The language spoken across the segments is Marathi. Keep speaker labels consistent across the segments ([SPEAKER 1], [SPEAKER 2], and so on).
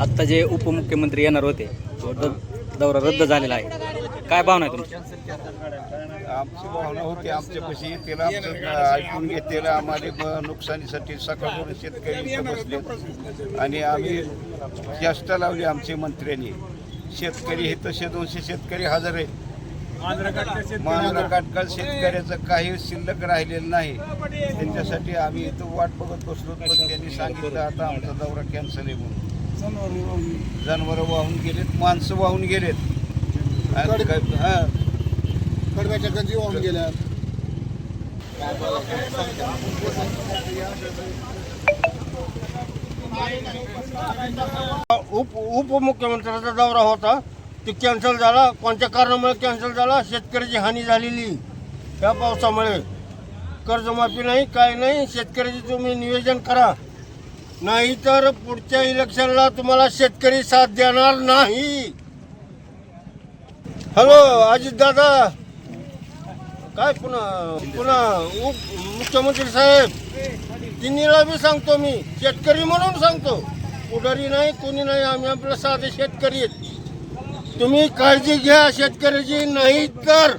[SPEAKER 1] आत्ता जे उपमुख्यमंत्री येणार होते तो दौरा रद्द झालेला आहे. काय भावना आहे तुमची?
[SPEAKER 2] आमची भावना होती आमच्यापाशी त्याला आमचं ऐकून घेतलेलं आम्हाला ब- नुकसानीसाठी सकाळपूर शेतकरी इथं बसले आणि आम्ही जास्त लावली आमचे मंत्र्यांनी. शेतकरी हे तसे दोनशे शेतकरी हजर आहे मांजरा काटकाळ शेतकऱ्याचं काही शिल्लक राहिलेलं नाही. त्यांच्यासाठी आम्ही इथं वाट बघत बसलो पण त्यांनी सांगितलं आता आमचा दौरा कॅन्सल आहे म्हणून. जनावरं वाहून गेलेत माणसं वाहून गेलेत. आणि काय- हा.
[SPEAKER 3] कडव्याच्या गंजी वाहून गेल्या.
[SPEAKER 4] उप उपमुख्यमंत्र्याचा दौरा होता. तो कॅन्सल झाला. कोणत्या कारणामुळे कॅन्सल झाला? शेतकऱ्याची हानी झालेली. या पावसामुळे. कर्जमाफी नाही काय नाही. शेतकऱ्याची तुम्ही नियोजन करा. नाही तर पुढच्या इलेक्शनला तुम्हाला शेतकरी साथ देणार नाही. हॅलो अजित दादा. काय पुन्हा पुन्हा उप मुख्यमंत्री साहेब तिन्हीला बी सांगतो मी शेतकरी म्हणून सांगतो. पुढारी नाही कोणी नाही आम्ही आपलं साधे शेतकरी आहेत. तुम्ही काळजी घ्या शेतकऱ्याची नाही तर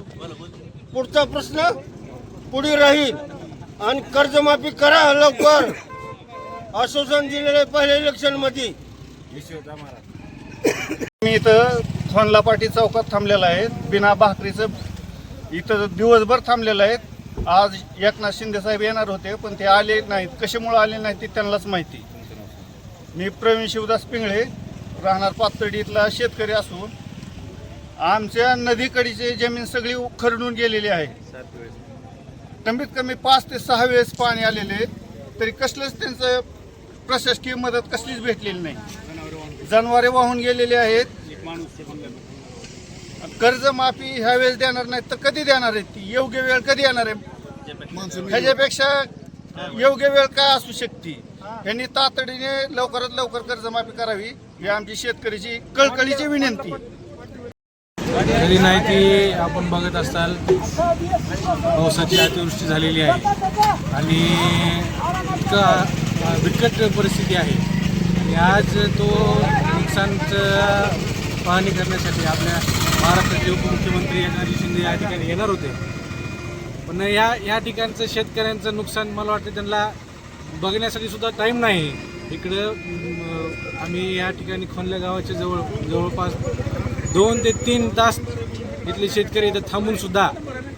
[SPEAKER 4] पुढचा प्रश्न पुढे राहील. आणि कर्जमाफी करा लवकर. आश्वासन दिलेले पहिल्या इलेक्शनमध्ये.
[SPEAKER 2] मी इथं खोनला पाटी चौकात थांबलेला आहे. बिना भाकरीचं इथं दिवसभर थांबलेलं आहे. आज एकनाथ शिंदे साहेब येणार होते पण ते आले नाहीत. कशामुळे आले नाहीत ते त्यांनाच माहिती. मी प्रवीण शिवदास पिंगळे राहणार पातळी इथला शेतकरी असून आमच्या नदीकडीची जमीन सगळी खरडून गेलेली आहे. कमीत कमी पाच ते सहा वेळेस पाणी आलेले तरी कसलंच त्यांचं प्रशासकीय मदत कसलीच भेटलेली नाही. जनावरे वाहून गेलेले आहेत. कर्ज माफी ह्या वेळेस देणार नाही तर कधी देणार आहेत ती? योग्य वेळ कधी येणार आहे. ह्याच्यापेक्षा योग्य वेळ काय असू शकते? यांनी तातडीने लवकरात लवकर कर्जमाफी करावी. ही आमची शेतकऱ्याची कळकळीची विनंती.
[SPEAKER 5] तरी नाही की आपण बघत असाल. पावसाची अतिवृष्टी झालेली आहे. आणि इतका बिकट परिस्थिती आहे. आणि आज तो नुकसानचं पाहणी करण्यासाठी आपल्या महाराष्ट्राचे उपमुख्यमंत्री एकनाथजी शिंदे या ठिकाणी येणार होते. पण या या ठिकाणचं शेतकऱ्यांचं नुकसान मला वाटतं त्यांना बघण्यासाठी सुद्धा टाईम नाही. इकडं आम्ही या ठिकाणी खोनल्या गावाच्या जवळ जवळपास दोन ते तीन तास इथले शेतकरी इथं थांबून सुद्धा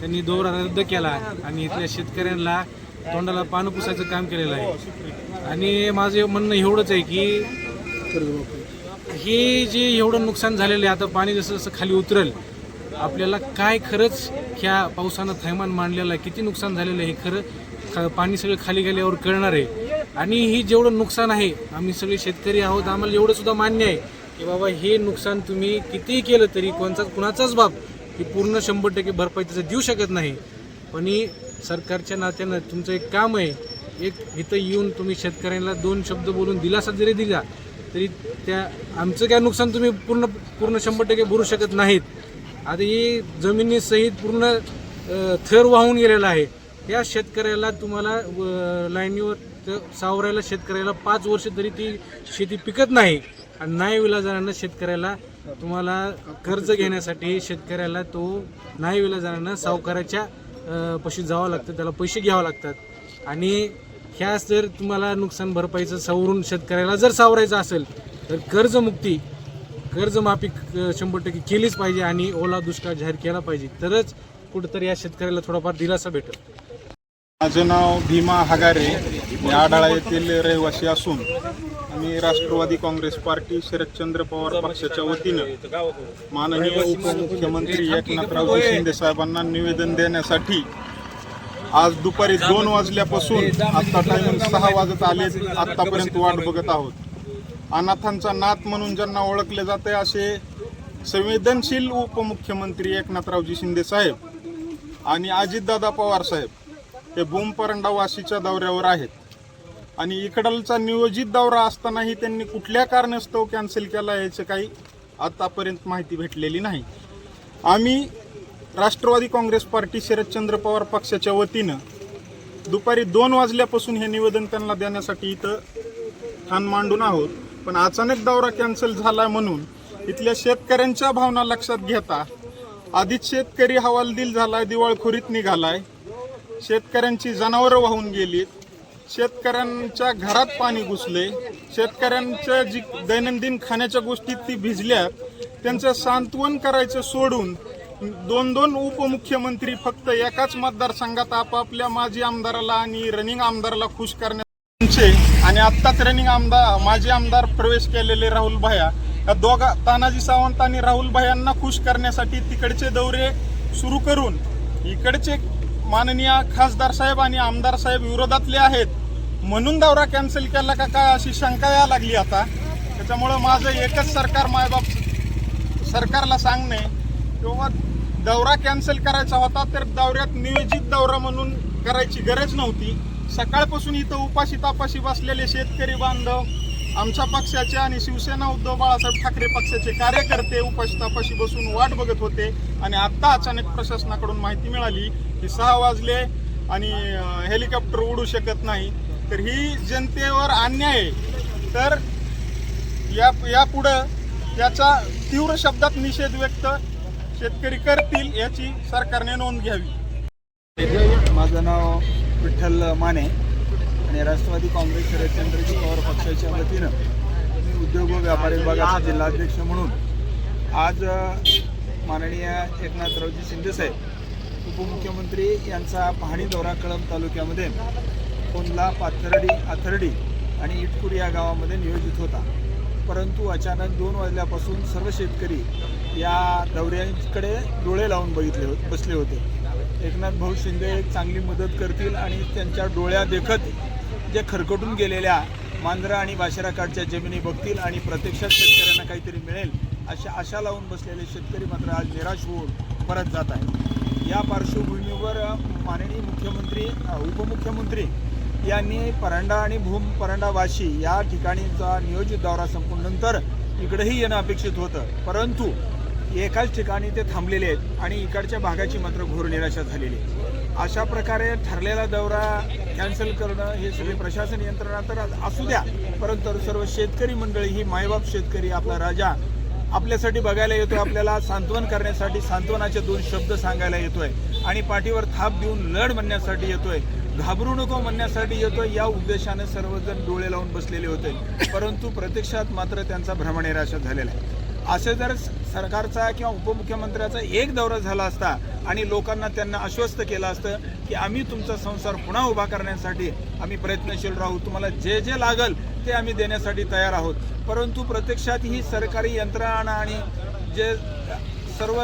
[SPEAKER 5] त्यांनी दौरा रद्द केला आणि इथल्या शेतकऱ्यांना तोंडाला पानं पुसायचं काम केलेलं आहे. आणि माझं म्हणणं एवढंच आहे की हे जे एवढं नुकसान झालेलं आहे आता पाणी जसं जसं खाली उतरल आपल्याला काय खरंच ह्या पावसानं थैमान मांडलेलं आहे किती नुकसान झालेलं आहे हे खरं खा पाणी सगळं खाली गेल्यावर कळणार आहे. आणि ही जेवढं नुकसान आहे आम्ही सगळे शेतकरी आहोत आम्हाला एवढं सुद्धा मान्य आहे की बाबा हे नुकसान तुम्ही कितीही केलं तरी कोणचा कुणाचाच बाब ही पूर्ण शंभर टक्के भरपाई त्याचं देऊ शकत नाही. पण ही सरकारच्या नात्यानं तुमचं एक काम आहे एक इथं येऊन तुम्ही शेतकऱ्यांना दोन शब्द बोलून दिलासा जरी दिला तरी त्या आमचं काय नुकसान तुम्ही पूर्ण पूर्ण शंभर टक्के भरू शकत नाहीत. आता ही जमिनीसहित पूर्ण थर वाहून गेलेला आहे. या शेतकऱ्याला तुम्हाला लाईनीवर सावरायला शेतकऱ्याला पाच वर्ष तरी ती शेती पिकत नाही. आणि नाही विलाजानं शेतकऱ्याला तुम्हाला कर्ज घेण्यासाठी शेतकऱ्याला तो नाही विलाजानं सावकाराच्या पशी पाशी जावं लागतं त्याला पैसे घ्यावं लागतात. आणि ह्या जर तुम्हाला नुकसान भरपाईचं सावरून शेतकऱ्याला जर सावरायचं असेल तर कर्जमुक्ती कर्जमाफी शंभर टक्के केलीच पाहिजे आणि ओला दुष्काळ जाहीर केला पाहिजे. तरच कुठंतरी या शेतकऱ्याला थोडाफार दिलासा भेटेल.
[SPEAKER 6] माझं नाव भीमा हगारे. मी आढाळा येथील रहिवासी असून मी राष्ट्रवादी काँग्रेस पार्टी शरदचंद्र पवार पक्षाच्या वतीनं माननीय उपमुख्यमंत्री एकनाथरावजी शिंदे साहेबांना निवेदन देण्यासाठी आज दुपारी दोन वाजल्यापासून आत्ता टाइम सहा वाजत आले आत्तापर्यंत वाट बघत आहोत. अनाथांचा नाथ म्हणून ज्यांना ओळखले जाते असे संवेदनशील उपमुख्यमंत्री एकनाथरावजी शिंदे साहेब आणि अजितदादा पवार साहेब हे बोमपरंडा वाशीच्या दौऱ्यावर आहेत. आणि इकडलचा नियोजित दौरा असतानाही त्यांनी कुठल्या कारणास्तव कॅन्सल केला याचं काही आतापर्यंत माहिती भेटलेली नाही. आम्ही राष्ट्रवादी काँग्रेस पार्टी शरदचंद्र पवार पक्षाच्या वतीनं दुपारी दोन वाजल्यापासून हे निवेदन त्यांना देण्यासाठी इथं ठाण मांडून आहोत. पण अचानक दौरा कॅन्सल झाला म्हणून इथल्या शेतकऱ्यांच्या भावना लक्षात घेता आधीच शेतकरी हवालदिल झालाय दिवाळखोरीत निघालाय. शेतकऱ्यांची जनावरं वाहून गेलीत. शेतकऱ्यांच्या घरात पाणी घुसले शेतकऱ्यांच्या जी दैनंदिन खाण्याच्या गोष्टी ती भिजल्यात. त्यांचं सांत्वन करायचं सोडून दोन दोन उपमुख्यमंत्री फक्त एकाच मतदारसंघात आपापल्या माजी आमदाराला आणि रनिंग आमदाराला खुश करण्याचे आणि आत्ताच रनिंग आमदार माजी आमदार प्रवेश केलेले राहुल भाया या दोघा तानाजी सावंत आणि राहुल भायांना खुश करण्यासाठी तिकडचे दौरे सुरू करून इकडचे माननीय खासदार साहेब आणि आमदार साहेब विरोधातले आहेत. म्हणून दौरा कॅन्सल केला का काय अशी शंका या लागली आता. त्याच्यामुळं माझं एकच सरकार मायबाप सरकारला सांगणे किंवा दौरा कॅन्सल करायचा होता तर दौऱ्यात नियोजित दौरा म्हणून करायची गरज नव्हती. सकाळपासून इथं उपाशी तापाशी बसलेले शेतकरी बांधव आमच्या पक्षाचे आणि शिवसेना उद्धव बाळासाहेब ठाकरे पक्षाचे कार्यकर्ते उपाशी तापाशी बसून वाट बघत होते आणि आत्ता अचानक प्रशासनाकडून माहिती मिळाली की सहा वाजले आणि हेलिकॉप्टर उडू शकत नाही. तर ही जनतेवर अन्याय आहे. तर या यापुढं त्याचा तीव्र शब्दात निषेध व्यक्त शेतकरी करतील याची सरकारने नोंद घ्यावी.
[SPEAKER 7] माझं नाव विठ्ठल माने आणि राष्ट्रवादी काँग्रेस शरदचंद्रजी पवार पक्षाच्या वतीनं मी उद्योग व व्यापारी विभागाचा जिल्हाध्यक्ष म्हणून आज माननीय एकनाथरावजी शिंदेसाहेब उपमुख्यमंत्री यांचा पाहणी दौरा कळंब तालुक्यामध्ये कोंडला पाथर्डी आथर्डी आणि इटकुरी या गावामध्ये नियोजित होता. परंतु अचानक दोन वाजल्यापासून सर्व शेतकरी या दौऱ्यांकडे डोळे लावून बघितले होते बसले होते. एकनाथ भाऊ शिंदे एक चांगली मदत करतील आणि त्यांच्या डोळ्या देखत जे खरकटून गेलेल्या मांजरा आणि बाशिराकाठच्या जमिनी बघतील आणि प्रत्यक्षात शेतकऱ्यांना काहीतरी मिळेल अशा आशा लावून बसलेले शेतकरी मात्र आज निराश होऊन परत जात आहेत. या पार्श्वभूमीवर माननीय मुख्यमंत्री उपमुख्यमंत्री यांनी परांडा आणि भूम परांडा वाशी या ठिकाणीचा नियोजित दौरा संपून नंतर इकडेही येणं अपेक्षित होतं. परंतु एकाच ठिकाणी ते थांबलेले आहेत आणि इकडच्या भागाची मात्र घोर निराशा झालेली आहे. अशा प्रकारे ठरलेला दौरा कॅन्सल करणं हे सगळे प्रशासन यंत्रणा तर असू द्या परंतु सर्व शेतकरी मंडळी ही मायबाप शेतकरी आपला राजा आपल्यासाठी बघायला येतोय आपल्याला सांत्वन करण्यासाठी सांत्वनाचे दोन शब्द सांगायला येतोय आणि पाठीवर थाप देऊन लढ म्हणण्यासाठी येतोय घाबरू नको म्हणण्यासाठी येतोय या उद्देशाने सर्वजण डोळे लावून बसलेले होते. परंतु प्रत्यक्षात मात्र त्यांचा भ्रमनिराशा झालेला आहे. असं जर सरकारचा किंवा उपमुख्यमंत्र्याचा एक दौरा झाला असता आणि लोकांना त्यांना आश्वस्त केलं असतं की आम्ही तुमचा संसार पुन्हा उभा करण्यासाठी आम्ही प्रयत्नशील राहू तुम्हाला जे जे लागल ते आम्ही देण्यासाठी तयार आहोत. परंतु प्रत्यक्षात ही सरकारी यंत्रणा आणि जे सर्व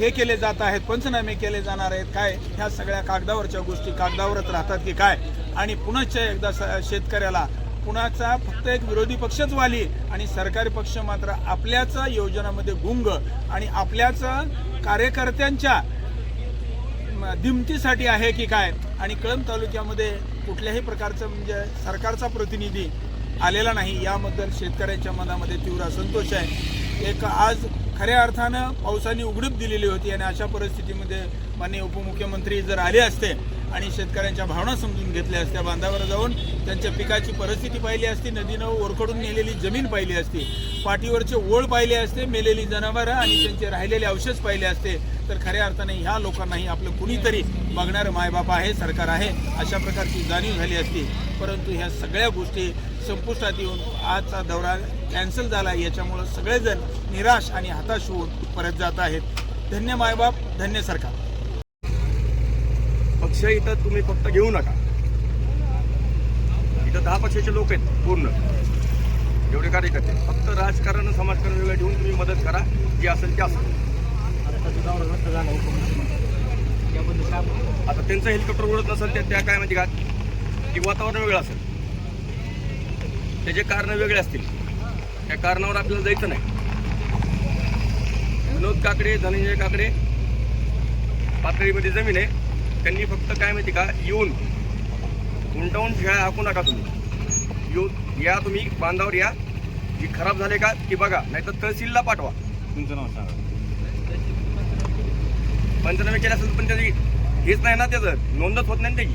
[SPEAKER 7] हे केले जात आहेत पंचनामे केले जाणार आहेत काय ह्या सगळ्या कागदावरच्या गोष्टी कागदावरच राहतात की काय? आणि पुनश्च एकदा स- शेतकऱ्याला कुणाचा? फक्त एक विरोधी पक्षच वाली आणि सरकारी पक्ष मात्र आपल्याच योजनामध्ये गुंग. आणि आपल्याच कार्यकर्त्यांच्या दिमतीसाठी आहे की काय? आणि कळंब तालुक्यामध्ये कुठल्याही प्रकारचं म्हणजे सरकारचा प्रतिनिधी आलेला नाही. याबद्दल शेतकऱ्यांच्या मनामध्ये तीव्र असंतोष आहे. एक आज खऱ्या अर्थानं पावसाने उघडीप दिलेली होती आणि अशा परिस्थितीमध्ये माननीय उपमुख्यमंत्री जर आले असते आणि शेतकऱ्यांच्या भावना समजून घेतल्या असत्या. बांधावर जाऊन त्यांच्या पिकाची परिस्थिती पाहिली असती नदीनं ओरखडून नेलेली जमीन पाहिली असती पाठीवरचे ओळ पाहिले असते मेलेली जनावरं आणि त्यांचे राहिलेले अवशेष पाहिले असते. तर खऱ्या अर्थाने ह्या लोकांनाही आपलं कुणीतरी बघणारं मायबाप आहे सरकार आहे अशा प्रकारची जाणीव झाली असती. परंतु ह्या सगळ्या गोष्टी संपुष्टात येऊन आजचा दौरा कॅन्सल झाला. याच्यामुळं सगळेजण निराश आणि हताश होऊन परत जात आहेत. धन्य मायबाप धन्य सरकार.
[SPEAKER 8] पक्ष इथं तुम्ही फक्त घेऊ नका. इथं दहा पक्षाचे लोक आहेत पूर्ण. एवढे कार्यकर्ते. फक्त राजकारण समाजकारण वेगळं ठेवून तुम्ही मदत करा जे असेल ते असेल. आता त्यांचं हेलिकॉप्टर उडत नसेल त्या त्या काय म्हणजे का की वातावरण वेगळं असेल. त्याचे कारण वेगळे असतील त्या कारणावर आपल्याला जायचं नाही. विनोद काकडे धनंजय काकडे पातळीमध्ये जमीन आहे. त्यांनी फक्त काय माहिती का येऊन उंटावून खेळा हाकू नका तुम्ही. येऊन या तुम्ही बांधावर या. जी खराब झाले का ती बघा. नाही तर तहसीलला पाठवा. तुमचं नाव सांगा. पंचनामे केले असेल पण त्याची हेच नाही ना त्याचं. नोंदच होत नाही त्याची.